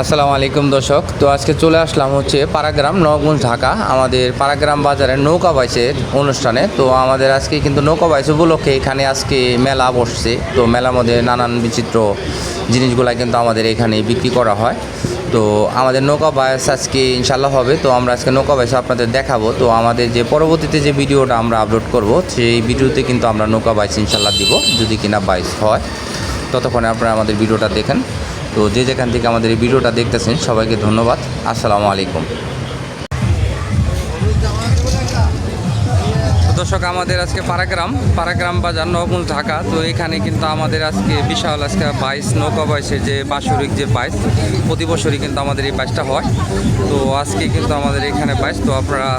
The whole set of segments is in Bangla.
আসসালামু আলাইকুম দর্শক। তো আজকে চলে আসলাম হচ্ছে পারাগ্রাম, নবগঞ্জ, ঢাকা। আমাদের পারাগ্রাম বাজারের নৌকা বাইচের অনুষ্ঠানে। তো আমাদের আজকে কিন্তু নৌকা বাইস উপলক্ষে এখানে আজকে মেলা বসছে। তো মেলার মধ্যে নানান বিচিত্র জিনিসগুলা কিন্তু আমাদের এখানে বিক্রি করা হয়। তো আমাদের নৌকা বাইচ আজকে ইনশাল্লাহ হবে। তো আমরা আজকে নৌকা বাইচ আপনাদের দেখাবো। তো আমাদের যে পরবর্তীতে যে ভিডিওটা আমরা আপলোড করব, সেই ভিডিওতে কিন্তু আমরা নৌকা বাইস ইনশাল্লাহ দিব। যদি কিনা বাইস হয়, ততক্ষণে আপনারা আমাদের ভিডিওটা দেখেন। তো যে যেখান থেকে আমাদের এই ভিডিওটা দেখতেছেন, সবাইকে ধন্যবাদ। আসসালামু আলাইকুম। দর্শক, আমাদের আজকে পারাগ্রাম পারাগ্রাম বাজার, নবমূল ঢাকা। তো এখানে কিন্তু আমাদের আজকে বিশাল আজকে বাইশ, নৌকা বাইশের যে বাৎসরিক যে বাইশ, প্রতি বছরই কিন্তু আমাদের এই বাইশটা হয়। তো আজকে কিন্তু আমাদের এখানে বাইশ, তো আপনারা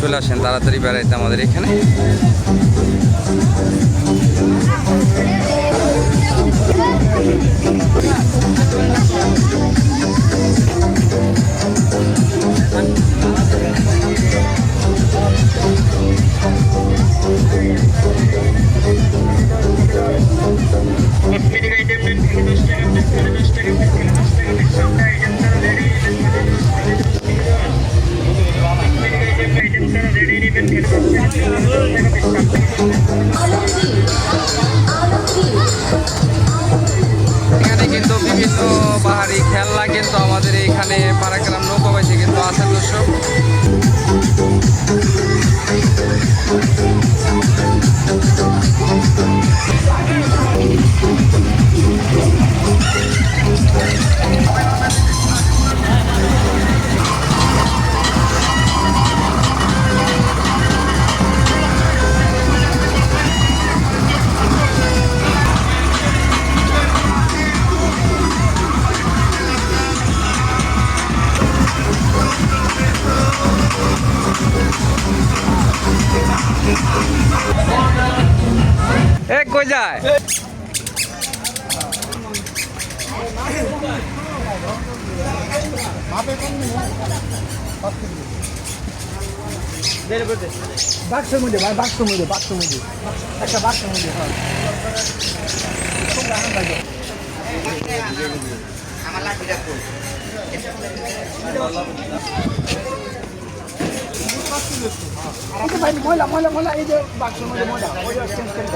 চলে আসেন তাড়াতাড়ি বেড়াইতে আমাদের এখানে। এখানে কিন্তু বিভিন্ন এ কই যায়? বাক্সের মধ্যে ভাই বাক্সের মধ্যে বাক্সের মধ্যে একটা বাক্সের মধ্যে যে ভাই ময়লা ময়লা ময়লা এই যে বাক্সের মধ্যে ময়লা চেঞ্জ করে